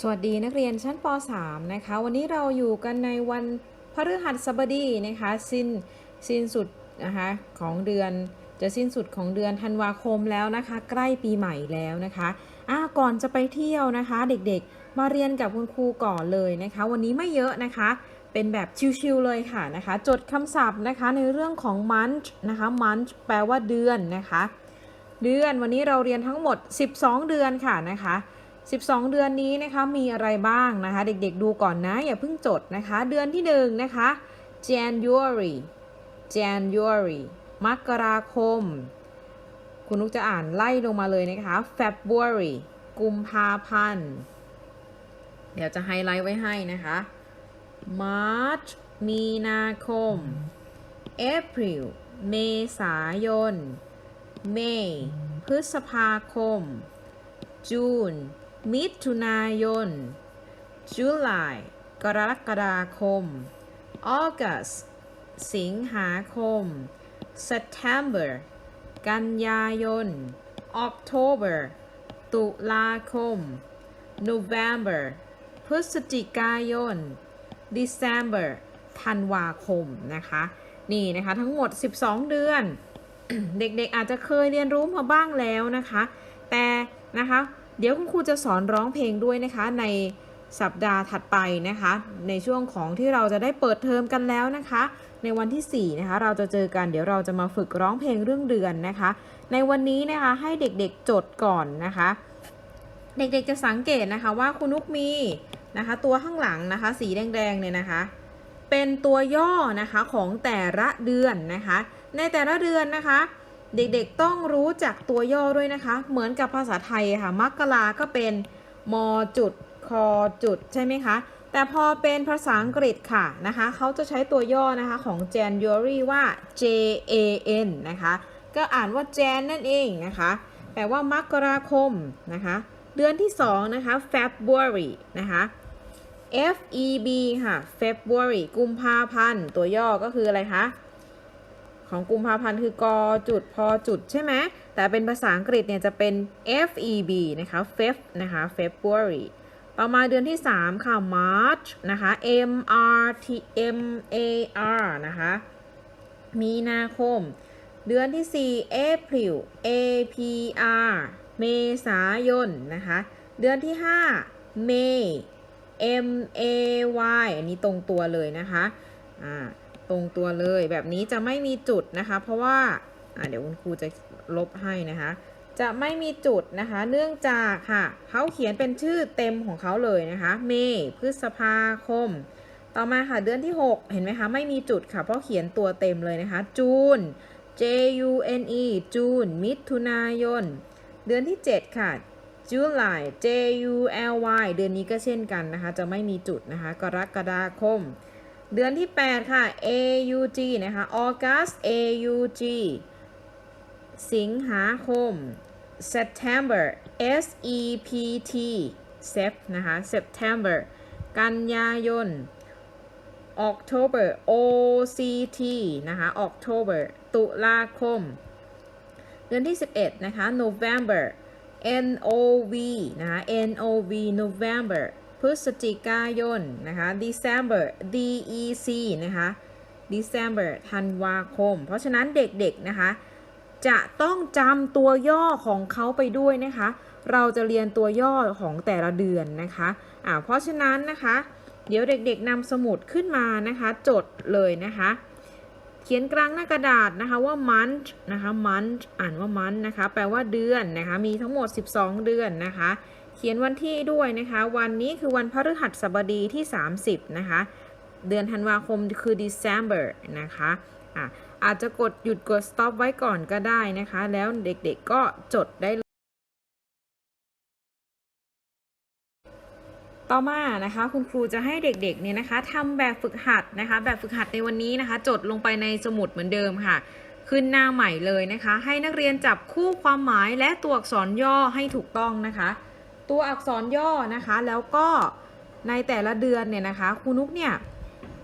สวัสดีนักเรียนชั้นป .3 นะคะ วันนี้เราอยู่กันในวันพฤหัสบดีนะคะสิ้นสิ้นสุดนะคะของเดือนจะสิ้นสุดของเดือนธันวาคมแล้วนะคะ ใกล้ปีใหม่แล้วนะคะอ่าก่อนจะไปเที่ยวนะคะ เด็กๆ มาเรียนกับคุณครูก่อนเลยนะคะ วันนี้ไม่เยอะนะคะ เป็นแบบชิวๆเลยค่ะนะคะ จดคำศัพท์นะคะในเรื่องของ month นะคะ month แปลว่าเดือนนะคะ เดือนวันนี้เราเรียนทั้งหมด 12 เดือนค่ะนะคะ 12 เดือนนี้นะคะมีอะไรบ้างนะคะ เด็กๆดูก่อนนะ อย่าเพิ่งจดนะคะ เดือนที่1นะคะ January January มกราคม คุณนุกจะอ่านไล่ลงมาเลยนะคะ February กุมภาพันธ์ เดี๋ยวจะไฮไลท์ไว้ให้นะคะ March มีนาคม April เมษายน May พฤษภาคม June มิถุนายน July กรกฎาคม August สิงหาคม September กันยายน October ตุลาคม November พฤศจิกายน December ธันวาคมนะคะ นี่นะคะ ทั้งหมด 12 เดือน เด็กๆอาจจะเคยเรียนรู้มาบ้างแล้วนะคะ แต่นะคะ เดี๋ยวคุณครูจะสอนร้องเพลงด้วยนะคะ ในสัปดาห์ถัดไปนะคะ ในช่วงของที่เราจะได้เปิดเทอมกันแล้วนะคะ ในวันที่ 4 นะคะ เราจะเจอกันเดี๋ยวเราจะมาฝึกร้องเพลงเรื่องเดือนนะคะ ในวันนี้นะคะให้เด็กๆจดก่อนนะคะ เด็กๆจะสังเกตนะคะว่าคุณนุกมีนะคะ ตัวข้างหลังนะคะ สีแดงๆเนี่ยนะคะ เป็นตัวย่อนะคะของแต่ละเดือนนะคะ ในแต่ละเดือนนะคะ เด็กๆต้องรู้จักตัวย่อด้วยนะคะ เหมือนกับภาษาไทยค่ะมกราก็เป็นมจุดคอจุดใช่ไหมคะ แต่พอเป็นภาษาอังกฤษค่ะนะคะเขาจะใช้ตัวย่อนะคะของ January ว่า J A N นะคะ ก็อ่านว่า Jan นั่นเองนะคะ แปลว่ามกราคมนะคะ เดือนที่2นะคะ February นะคะ F E B ค่ะ February กุมภาพันธ์ ตัวย่อก็คืออะไรคะ ของกุมภาพันธ์คือกอจุดพอจุดใช่ไหมแต่เป็นภาษาอังกฤษเนี่ยจะเป็น F E B นะคะ Feb นะคะ February ต่อมาเดือนที่ 3 ค่ะ March นะคะ M R T M A R นะคะ มีนาคม เดือนที่ 4 April A P R เมษายนนะคะ เดือนที่ 5 May M A Y อันนี้ตรงตัวเลยนะคะ อ่า ตรงตัวเลยแบบนี้จะไม่มีจุดนะคะ เพราะว่าเดี๋ยวคุณครูจะลบให้นะคะ จะไม่มีจุดนะคะ เนื่องจากค่ะเขาเขียนเป็นชื่อเต็มของเขาเลยนะคะ เมษพฤษภาคม ต่อมาค่ะเดือนที่ 6 เห็นไหมคะ ไม่มีจุดค่ะ เพราะเขียนตัวเต็มเลยนะคะ จูน J U N E จูนมิถุนายน เดือนที่ 7 ค่ะ July J U L Y เดือนนี้ก็เช่นกันนะคะ จะไม่มีจุดนะคะ กรกฎาคม เดือนที่ 8 ค่ะ A U G นะคะ August A U G สิงหาคม September S E P T Sep นะคะ September กันยายน October O C T นะคะ October ตุลาคม เดือนที่ 11 นะคะ November N O V นะคะ N O V November พฤศจิกายนนะคะ December D E C นะคะ December ธันวาคม เพราะฉะนั้นเด็กๆนะคะ จะต้องจำตัวย่อของเขาไปด้วยนะคะ เราจะเรียนตัวย่อของแต่ละเดือนนะคะอ่าเพราะฉะนั้นนะคะ เดี๋ยวเด็กๆนำสมุดขึ้นมานะคะ จดเลยนะคะ เขียนกลางหน้ากระดาษนะคะว่า month นะคะ month อ่านว่า month นะคะ แปลว่าเดือนนะคะ มีทั้งหมด 12 เดือนนะคะ เขียนวันที่ด้วยนะคะ วันนี้คือวันพฤหัสบดีที่ 30 นะคะ เดือนธันวาคมคือ December นะคะอะอาจจะกดหยุดกด stop ไว้ก่อนก็ได้นะคะ แล้วเด็กๆก็จดได้ต่อมานะคะคุณครูจะให้เด็กๆเนี่ยนะคะทำแบบฝึกหัดนะคะ แบบฝึกหัดในวันนี้นะคะ จดลงไปในสมุดเหมือนเดิมค่ะ ขึ้นหน้าใหม่เลยนะคะ ให้นักเรียนจับคู่ความหมายและตัวอักษรย่อให้ถูกต้องนะคะ ตัวอักษรย่อนะคะ แล้วก็ในแต่ละเดือนเนี่ยนะคะครูนุกเนี่ย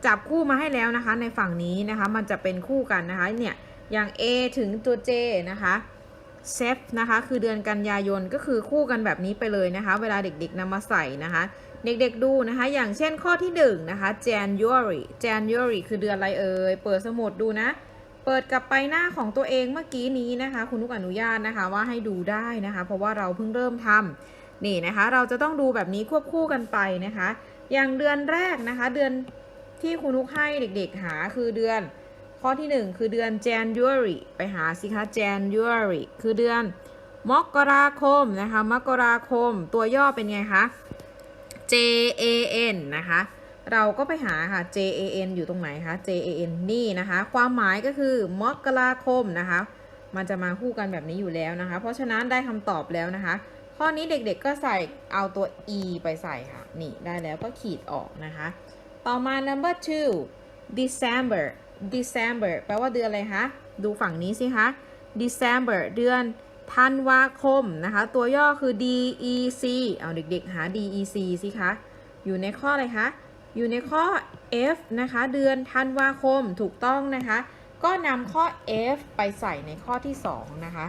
จับคู่มาให้แล้วนะคะ ในฝั่งนี้นะคะ มันจะเป็นคู่กันนะคะเนี่ยอย่าง A ถึงตัว J นะคะเซฟนะคะคือเดือนกันยายนก็คือคู่กันแบบนี้ไปเลยนะคะ เวลาเด็กๆนำมาใส่นะคะ เด็กๆดูนะคะ อย่างเช่นข้อที่1นะคะ January January คือเดือนอะไรเอ่ยเปิดสมุดดูนะ เปิดกลับไปหน้าของตัวเองเมื่อกี้นี้นะคะ คุณนุกอนุญาตนะคะว่าให้ดูได้นะคะ เพราะว่าเราเพิ่งเริ่มทำ นี่นะคะเราจะต้องดูแบบนี้ควบคู่กันไปนะคะ อย่างเดือนแรกนะคะ เดือนที่คุณนุกให้เด็กๆหาคือเดือนข้อที่ 1 คือเดือน January ไปหาสิคะ January คือเดือนมกราคมนะคะ มกราคมตัวย่อเป็นไงคะ J A N นะคะ เราก็ไปหาค่ะ J A N อยู่ตรงไหนคะ J A N นี่นะคะ ความหมายก็คือมกราคมนะคะ มันจะมาคู่กันแบบนี้อยู่แล้วนะคะ เพราะฉะนั้นได้คำตอบแล้วนะคะ ข้อนี้เด็กๆก็ใส่เอาตัว e ไปใส่ค่ะ นี่ได้แล้วก็ขีดออกนะคะ ต่อมา number two December December แปลว่าเดือนอะไรคะ ดูฝั่งนี้สิคะ December เดือนธันวาคมนะคะ ตัวย่อคือ DEC เอาเด็กๆหา DEC สิคะ อยู่ในข้ออะไรคะ อยู่ในข้อ F นะคะ เดือนธันวาคมถูกต้องนะคะ ก็นำข้อ F ไปใส่ในข้อที่ 2 นะคะ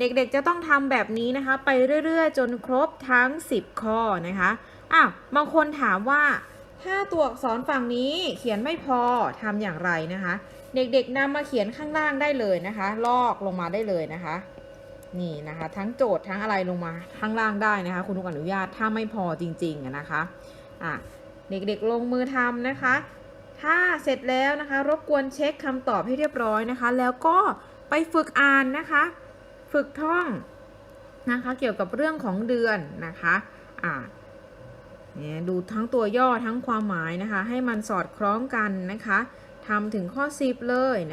เด็กๆจะต้องทำแบบนี้นะคะ ไปเรื่อยๆ จนครบทั้ง 10 ข้อนะคะอ้าวบางคนถามว่าถ้าตัวอักษรฝั่งนี้เขียนไม่พอทำอย่างไรนะคะ เด็กๆนำมาเขียนข้างล่างได้เลยนะคะ ลอกลงมาได้เลยนะคะ นี่นะคะ ทั้งโจทย์ทั้งอะไรลงมาข้างล่างได้นะคะ คุณลุงอนุญาตถ้าไม่พอจริงๆนะคะอะเด็กๆลงมือทำนะคะ ถ้าเสร็จแล้วนะคะ รบกวนเช็คคำตอบให้เรียบร้อยนะคะ แล้วก็ไปฝึกอ่านนะคะ ฝึกท่องนะคะเกี่ยวกับเรื่องของเดือนนะคะอ่าเนี่ยดูทั้งตัวย่อทั้งความหมายนะคะ ให้มันสอดคล้องกันนะคะทำถึงข้อ 10 เลย